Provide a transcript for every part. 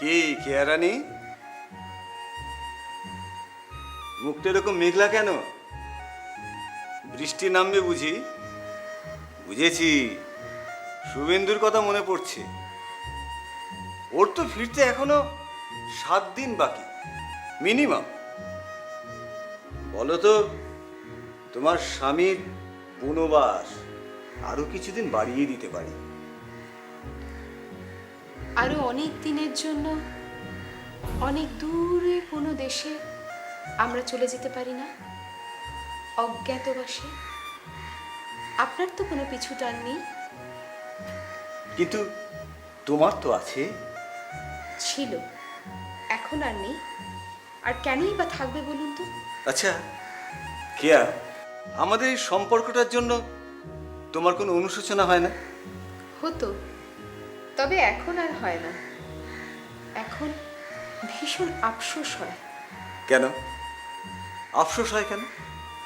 কে কেয়ারানি মুখটা এরকম মেঘলা কেন? বৃষ্টি নামবে বুঝি? বুঝেছি। শুভেন্দুর কথা মনে পড়ছে। ওর তো ফিরতে এখনও সাত দিন বাকি, মিনিমাম। বলো তো, তোমার স্বামীর বনবাস আরও কিছুদিন বাড়িয়ে দিতে পারি। আরও অনেক দিনের জন্য অনেক দূরে কোনো দেশে আমরা চলে যেতে পারি না। অজ্ঞাতবাসে আপনার তো কোনো পিছু টান নেই। কিন্তু তোমার তো আছে। ছিল। এখন আর নেই। আর কেনই বা থাকবে বলুন তো? আচ্ছা কেয়া আমাদের এই সম্পর্কটার জন্য তোমার কোনো অনুশোচনা হয় না? হতো। তবে এখন আর হয় না। এখন ভীষণ আফসোস হয়। কেন? আফসোস হয় কেন?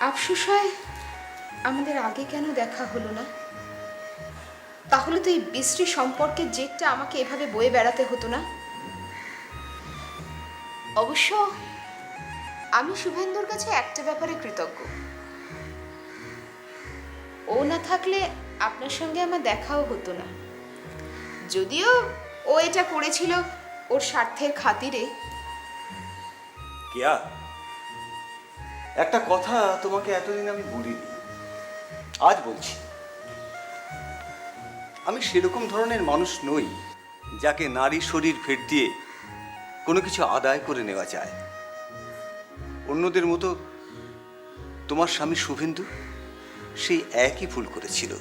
আফসোস হয় আমাদের আগে কেন দেখা হলো না? তাহলে তো এই বিশ্রী সম্পর্কের জেদটা আমাকে এভাবে বয়ে বেড়াতে হতো না? অবশ্য আমি শুভেন্দুর কাছে একটা ব্যাপারে কৃতজ্ঞ। ও না থাকলে আপনার সঙ্গে আমার দেখাও হতো না। যদিও ও এটা করেছিল ওর স্বার্থের খাতিরে। কেয়া, একটা কথা তোমাকে এতদিন আমি বলিনি, আজ বলছি। আমি সেরকম ধরনের মানুষ নই যাকে নারী শরীর ফের দিয়ে কোনো কিছু আদায় করে নেওয়া যায়। অন্যদের মতো তোমার স্বামী শুভেন্দু সেই একই ভুল করেছিল,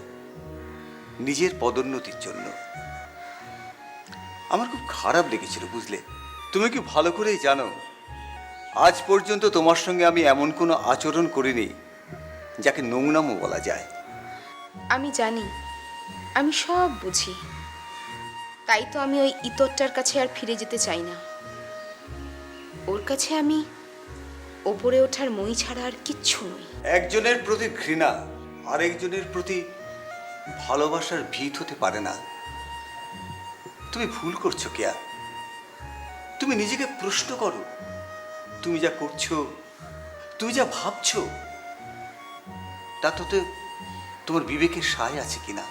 নিজের পদোন্নতির জন্য। আমার খুব খারাপ লেগেছিল বুঝলে? তুমি কি ভালো করেই জানো? আজ পর্যন্ত তোমার সঙ্গে আমি এমন কোনো আচরণ করিনি যাকে নোংরামও বলা যায়। আমি জানি আমি সব বুঝি। তাই তো আমি ওই ইতরটার কাছে আর ফিরে যেতে চাই না। ওর কাছে আমি ওপরে ওঠার মই ছাড়া আর কিচ্ছু নই। একজনের প্রতি ঘৃণা আরেকজনের প্রতি ভালোবাসার ভিত হতে পারে না। তুমি ভুল করছ, কেয়া। তুমি নিজেকে প্রশ্ন করো। তুমি যা করছ, তুমি যা ভাবছ তা তো তোমার বিবেকের সায় আছে কিনা?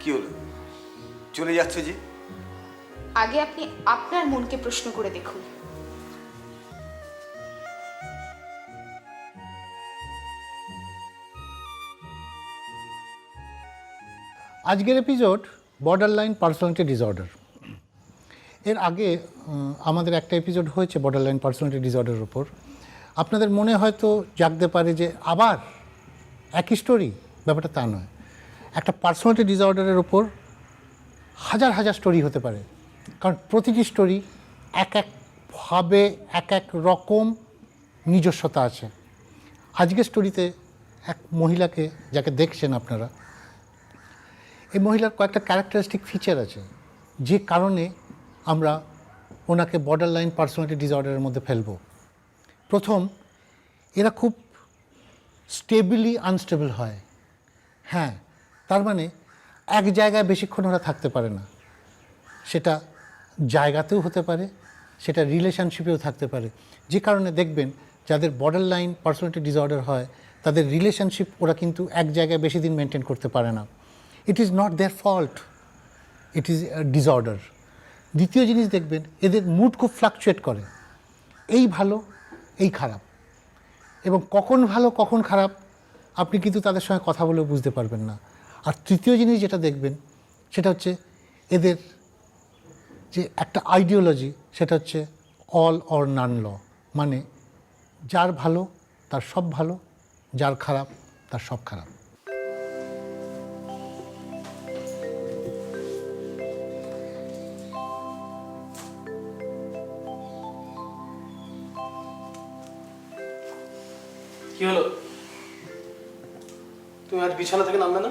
কি হলো? চলে যাচ্ছ যে? আগে আপনি আপনার মনকে প্রশ্ন করে দেখুন। আজকের episode borderline personality disorder এর আগে আমাদের একটা এপিসোড হয়েছে বর্ডার লাইন পার্সোনালিটি ডিসঅর্ডারের উপর। আপনাদের মনে হয়তো জাগতে পারে যে আবার একই স্টোরি ব্যাপারটা তা নয়। একটা পার্সোনালিটি ডিসঅর্ডারের উপর হাজার হাজার স্টোরি হতে পারে। কারণ প্রতিটি স্টোরি এক একভাবে এক এক রকম নিজস্বতা আছে। আজকের স্টোরিতে এক মহিলাকে, যাকে দেখছেন আপনারা এই মহিলার কয়েকটা ক্যারেক্টারিস্টিক ফিচার আছে। যে কারণে আমরা ওনাকে বর্ডার লাইন পার্সোনালিটি ডিসঅর্ডারের মধ্যে ফেলব। প্রথম, এরা খুব স্টেবিলি আনস্টেবল হয়। হ্যাঁ তার মানে এক জায়গায় বেশিক্ষণ ওরা থাকতে পারে না। সেটা জায়গাতেও হতে পারে, সেটা রিলেশনশিপেও থাকতে পারে। যে কারণে দেখবেন, যাদের বর্ডার লাইন পার্সোনালিটি ডিসঅর্ডার হয়, তাদের রিলেশনশিপ ওরা কিন্তু এক জায়গায় বেশি দিন মেনটেন করতে পারে না। It is not there fault it is disorder দ্বিতীয় জিনিস দেখবেন, এদের মুড খুব ফ্লাকচুয়েট করে। এই ভালো, এই খারাপ। এবং কখন ভালো, কখন খারাপ, আপনি কিন্তু তাদের সঙ্গে কথা বলেও বুঝতে পারবেন না। আর তৃতীয় জিনিস যেটা দেখবেন, সেটা হচ্ছে এদের যে একটা আইডিওলজি সেটা হচ্ছে অল অর নান ল মানে যার ভালো, তার সব ভালো, যার খারাপ, তার সব খারাপ। কি হলো? তুমি আজ বিছানা থেকে নামবে না?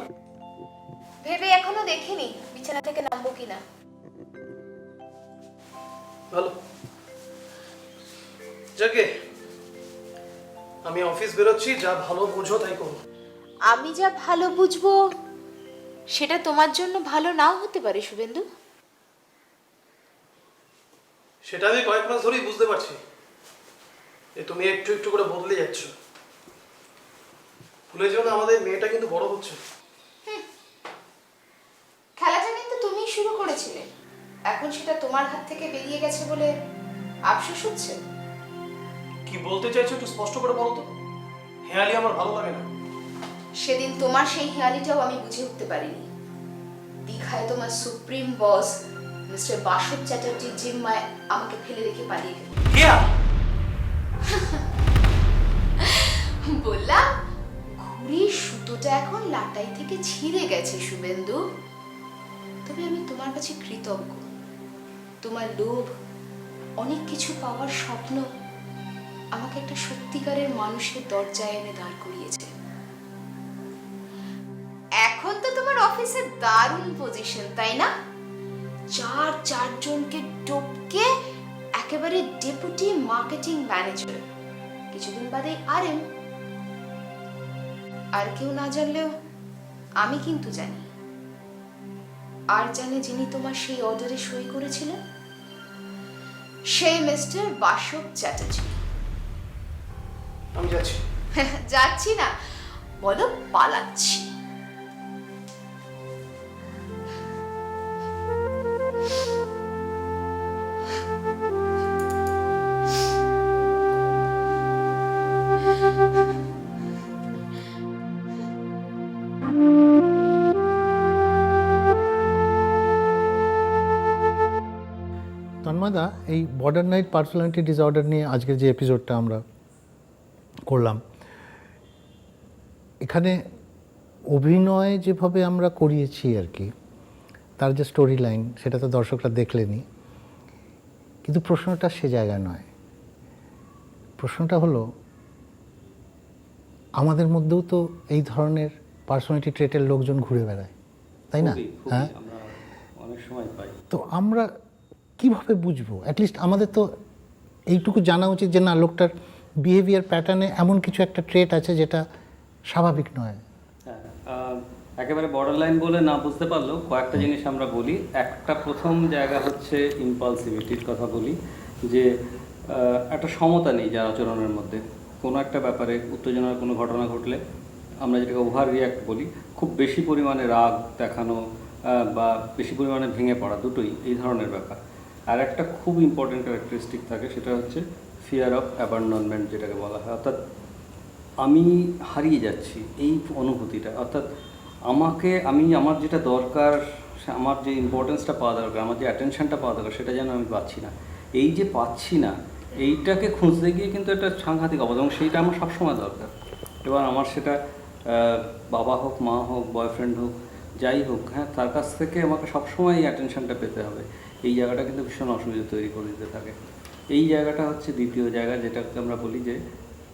ভেবে এখনও দেখিনি বিছানা থেকে নামবো কিনা। ভালো। যাকে আমি অফিস বেরোচ্ছি যা ভালো বুঝো তাই করো। আমি যা ভালো বুঝব সেটা তোমার জন্য ভালো নাও হতে পারে শুভেন্দু। সেটা আমি কয়েক মাস ধরেই বুঝতে পারছি। যে তুমি একটু একটু করে বদলে যাচ্ছ। না আমাদের মেয়েটা কিন্তু বড় হচ্ছে। খেলাটা কিন্তু তুমিই শুরু করেছিলে। এখন সেটা তোমার হাত থেকে বেরিয়ে গেছে বলে আফসোস হচ্ছে? কি বলতে চাইছো একটু স্পষ্ট করে বলো তো। হেয়ালি আমার ভালো লাগে না। সেদিন তোমার সেই হেয়ালিটাও আমি বুঝে উঠতে পারিনি। দীঘায় তোমার সুপ্রিম বস মিস্টার বাসব চ্যাটার্জির জিম্মায় আমাকে ফেলে রেখে পালিয়ে গেল। বললাম ঘুড়ির সুতোটা এখন লাটাই থেকে ছিঁড়ে গেছে, শুভেন্দু। তবে আমি তোমার কাছে কৃতজ্ঞ। তোমার লোভ, অনেক কিছু পাওয়ার স্বপ্ন আমাকে একটা সত্যিকারের মানুষের দরজায় এনে দাঁড় করিয়েছে। এখন তো তোমার অফিসে দারুণ পজিশন তাই না? চার চারজনকে টপকে একেবারে ডেপুটি মার্কেটিং ম্যানেজার কিছুদিন বাদে আরএম আর কেউ না জানলেও আমি কিন্তু জানি। আর জানে যিনি তোমার সেই অর্ডারে সই করেছিলেন? সেই মিস্টার বাসক চ্যাটার্জি। আমি যাচ্ছি। যাচ্ছি না বলো পালাচ্ছি। তন্ময়দা এই বর্ডার নাইট পার্সোনালিটি ডিসঅর্ডার নিয়ে আজকের যে এপিসোডটা আমরা করলাম এখানে অভিনয় যেভাবে আমরা করিয়েছি আর কি তার যে স্টোরি লাইন সেটা তো দর্শকরা দেখলেনি। কিন্তু প্রশ্নটা সে জায়গায় নয়। প্রশ্নটা হলো আমাদের মধ্যেও তো এই ধরনের পার্সোনালিটি ট্রেটের লোকজন ঘুরে বেড়ায় তাই না। হ্যাঁ? অনেক সময় পাই। তো আমরা কীভাবে বুঝব? অ্যাটলিস্ট আমাদের তো এইটুকু জানা উচিত যে না লোকটার বিহেভিয়ার প্যাটার্নে এমন কিছু একটা ট্রেট আছে যেটা স্বাভাবিক নয়। হ্যাঁ একেবারে বর্ডার লাইন বলে না বুঝতে পারলেও কয়েকটা জিনিস আমরা বলি। একটা প্রথম জায়গা হচ্ছে ইম্পালসিভিটির কথা বলি যে একটা সমতা নেই যার আচরণের মধ্যে। কোনো একটা ব্যাপারে উত্তেজনার কোনো ঘটনা ঘটলে আমরা যেটাকে ওভার রিয়াক্ট বলি খুব বেশি পরিমাণে রাগ দেখানো বা বেশি পরিমাণে ভেঙে পড়া দুটোই এই ধরনের ব্যাপার। আর একটা খুব ইম্পর্টেন্ট ক্যারেক্টারিস্টিক থাকে, সেটা হচ্ছে ফিয়ার অফ অ্যাবান্ডনমেন্ট যেটাকে বলা হয়। অর্থাৎ আমি হারিয়ে যাচ্ছি এই অনুভূতিটা। অর্থাৎ আমাকে, আমি, আমার যেটা দরকার আমার যে ইম্পর্টেন্সটা পাওয়া দরকার, আমার যে অ্যাটেনশনটা পাওয়া দরকার, সেটা যেন আমি পাচ্ছি না। এই যে পাচ্ছি না, এইটাকে খুঁজতে গিয়ে কিন্তু একটা সাংঘাতিক অবদান এবং সেইটা আমার সবসময় দরকার। এবার আমার সেটা বাবা হোক, মা হোক বয়ফ্রেন্ড হোক, যাই হোক হ্যাঁ তার কাছ থেকে আমাকে সবসময় এই অ্যাটেনশনটা পেতে হবে। এই জায়গাটা কিন্তু ভীষণ অসুবিধা তৈরি করে দিতে থাকে। এই জায়গাটা হচ্ছে দ্বিতীয় জায়গা, যেটাকে আমরা বলি যে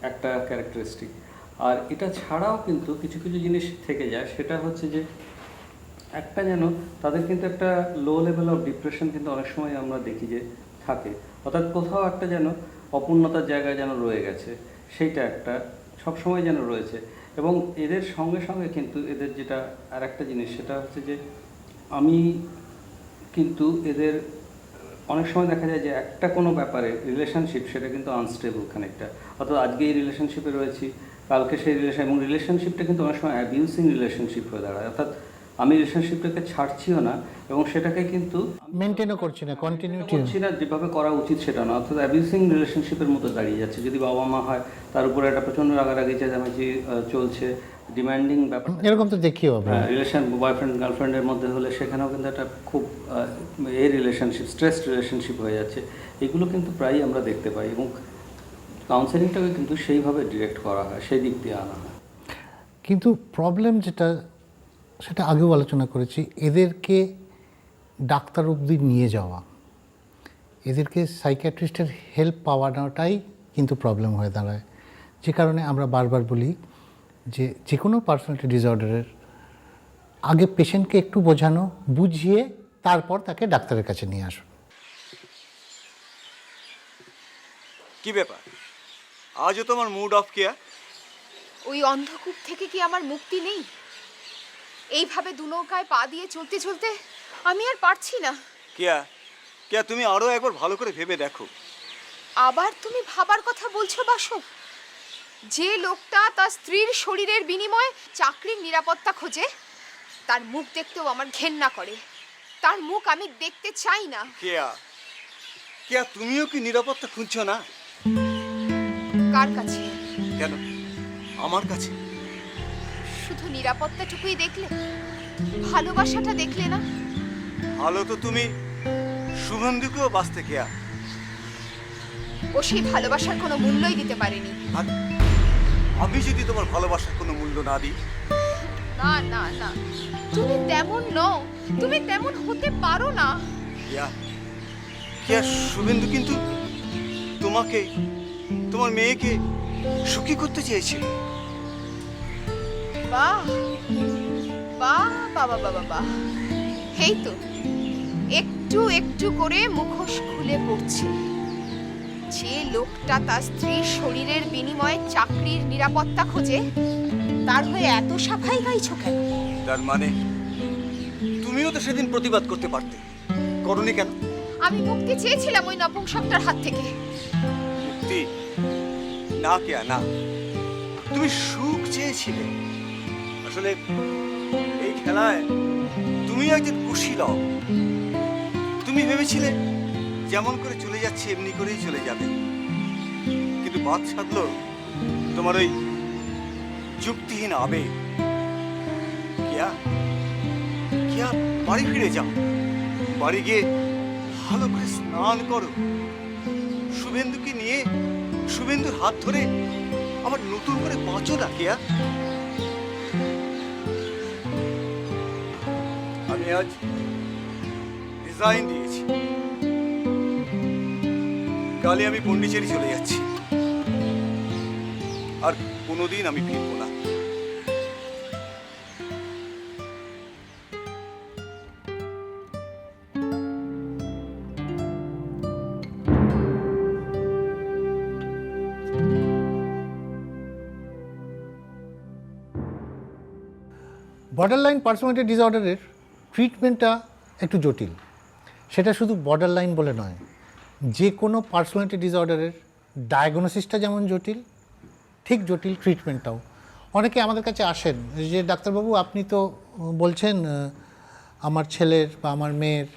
একটা ক্যারেক্টারিস্টিক আর এটা ছাড়াও কিন্তু কিছু কিছু জিনিস থেকে যায়, সেটা হচ্ছে যে একটা যেন তাদের কিন্তু একটা লো লেভেল অফ ডিপ্রেশন কিন্তু অনেক সময় আমরা দেখি যে থাকে। অর্থাৎ কোথাও একটা যেন অপূর্ণতার জায়গায় যেন রয়ে গেছে, সেইটা একটা সবসময় যেন রয়েছে। এবং এদের সঙ্গে সঙ্গে কিন্তু এদের যেটা আর একটা জিনিস, সেটা হচ্ছে যে আমি কিন্তু এদের অনেক সময় দেখা যায় যে একটা কোনো ব্যাপারে রিলেশনশিপ সেটা কিন্তু আনস্টেবল খানিকটা। অর্থাৎ আজকে এই রিলেশনশিপে রয়েছি কালকে সেই রিলেশন এবং রিলেশনশিপটা কিন্তু অনেক সময় অ্যাবিউসিং রিলেশনশিপ হয়ে দাঁড়ায়। অর্থাৎ আমি রিলেশনশিপটাকে ছাড়ছিও না এবং সেটাকে কিন্তু মেনটেনও করছি না কন্টিনিউটি করছি না যেভাবে করা উচিত সেটা না। অর্থাৎ অ্যাবিউসিং রিলেশনশিপের মতো দাঁড়িয়ে যাচ্ছে। যদি বাবা মা হয় তার উপরে একটা প্রচণ্ড রাগারাগি চেঁচামেচি চলছে ডিমান্ডিং ব্যাপার এরকম তো দেখিও আমরা। রিলেশন বয়ফ্রেন্ড গার্লফ্রেন্ডের মধ্যে হলে সেখানেও কিন্তু একটা খুব এ রিলেশনশিপ স্ট্রেস রিলেশনশিপ হয়ে যাচ্ছে। এগুলো কিন্তু প্রায়ই আমরা দেখতে পাই এবং কাউন্সেলিংটাকে কিন্তু সেইভাবে ডিরেক্ট করা হয় সেই দিক দিয়ে আনা হয়। কিন্তু প্রবলেম যেটা সেটা আগেও আলোচনা করেছি এদেরকে ডাক্তার অবধি নিয়ে যাওয়া। এদেরকে সাইকিয়াট্রিস্টের হেল্প পাওয়াটাই কিন্তু প্রবলেম হয়ে দাঁড়ায়। যে কারণে আমরা বারবার বলি যে যে কোনো পার্সোনালিটি ডিসঅর্ডারের আগে পেশেন্টকে একটু বোঝানো বুঝিয়ে তারপর তাকে ডাক্তারের কাছে নিয়ে আসুন কি ব্যাপার? আজও তোমার মুড অফ কেয়া ওই অন্ধকূপ থেকে কি আমার মুক্তি নেই? এইভাবে দু নৌকায় পা দিয়ে চলতে চলতে আমি আর পারছি না। কেয়া কেয়া তুমি আরও একবার ভালো করে ভেবে দেখো। আবার তুমি ভাবার কথা বলছো বাসব? যে লোকটা তার স্ত্রীর শরীরের বিনিময়ে চাকরির নিরাপত্তা খোঁজে তার মুখ দেখতেও আমার ঘেন্না করে। তার মুখ আমি দেখতে চাই না। কেয়া কেয়া তুমিও কি নিরাপত্তা খুঁজছো না? কার কাছে? কেন? আমার কাছে? শুধু নিরাপত্তাটুকুই দেখলে? ভালোবাসাটা দেখলে না? ভালো তো তুমি। শুভেন্দুকেও বাঁচতে কেয়া। ও সেই ভালোবাসার কোনো মূল্যই দিতে পারেনি। আর আমি যদি তোমার ভালোবাসার কোনো মূল্য না দিই? না না না। তুমি তেমন নও। তুমি তেমন হতে পারো না। কেয়া কেয়া শুভেন্দু কিন্তু তোমাকে তোমার মেয়েকে সুখী করতে চেয়েছিল বাহ বাহ বাবা বাবা বাহ। এই তো একটু একটু করে মুখোশ খুলে পড়ছে। যে লোকটা তার স্ত্রীর শরীরের বিনিময়ে চাকরির নিরাপত্তা খোঁজে তার হয়ে এত সাফাই গাইছ কেন? তার মানে তুমিও তো সেদিন প্রতিবাদ করতে পারতে। করনি কেন? আমি মুক্তি চেয়েছিলাম ওই নপুংসকটার হাত থেকে। মুক্তি? না কেয়া না। তুমি সুখ চেয়েছিলে। আসলে এই খেলায় তুমি একজন খুশি লও তুমি ভেবেছিলে যেমন করে চলে যাচ্ছে, এমনি করেই চলে যাবে। কিন্তু বাদ সাধলো, তোমার ওই যুক্তিহীন আবেগ। কেয়া কেয়া, বাড়ি ফিরে যাও। বাড়ি গিয়ে ভালো করে স্নান করো। শুভেন্দুকে নিয়ে, শুভেন্দুর হাত ধরে আবার নতুন করে বাঁচো না, কেয়া। আমি আজ রিজাইন দিয়েছি। কালে আমি পন্ডিচেরি চলে যাচ্ছি। আর কোনোদিন আমি ফিরবো না। বর্ডার লাইন পার্সোনালিটি ডিসঅর্ডারের ট্রিটমেন্টটা একটু জটিল। সেটা শুধু বর্ডার লাইন বলে নয়। যে কোনো পার্সোনালিটি ডিসঅর্ডারের ডায়াগনোসিসটা যেমন জটিল, ঠিক জটিল ট্রিটমেন্টটাও অনেকে আমাদের কাছে আসেন, যে ডাক্তারবাবু আপনি তো বলছেন আমার ছেলের বা আমার মেয়ের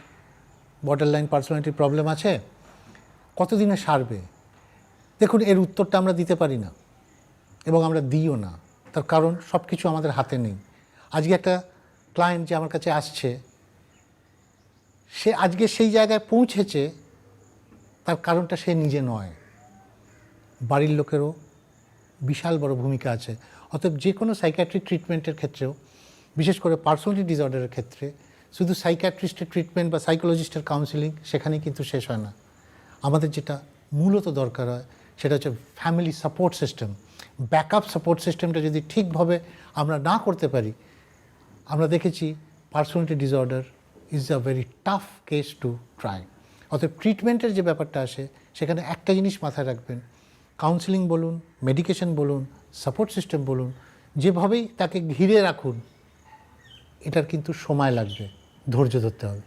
বর্ডার লাইন পার্সোনালিটি প্রবলেম আছে, কতদিনে সারবে? দেখুন, এর উত্তরটা আমরা দিতে পারি না এবং আমরা দিইও না। তার কারণ সব কিছু আমাদের হাতে নেই। আজকে একটা ক্লায়েন্ট যে আমার কাছে আসছে, সে আজকে সেই জায়গায় পৌঁছেছে তার কারণটা সে নিজে নয়। বাড়ির লোকেরও বিশাল বড় ভূমিকা আছে। অতএব যে কোনো সাইকিয়াট্রিক ট্রিটমেন্টের ক্ষেত্রেও, বিশেষ করে পার্সোনালিটি ডিসঅর্ডারের ক্ষেত্রে, শুধু সাইকিয়াট্রিস্টের ট্রিটমেন্ট বা সাইকোলজিস্টের কাউন্সিলিং সেখানেই কিন্তু শেষ হয় না। আমাদের যেটা মূলত দরকার হয়, সেটা হচ্ছে family support system backup support সিস্টেমটা যদি ঠিকভাবে আমরা না করতে পারি, আমরা দেখেছি personality disorder is a very tough case to try অতএব ট্রিটমেন্টের যে ব্যাপারটা আসে, সেখানে একটা জিনিস মাথায় রাখবেন। কাউন্সিলিং বলুন মেডিকেশন বলুন সাপোর্ট সিস্টেম বলুন, যেভাবেই তাকে ঘিরে রাখুন, এটার কিন্তু সময় লাগবে, ধৈর্য ধরতে হবে।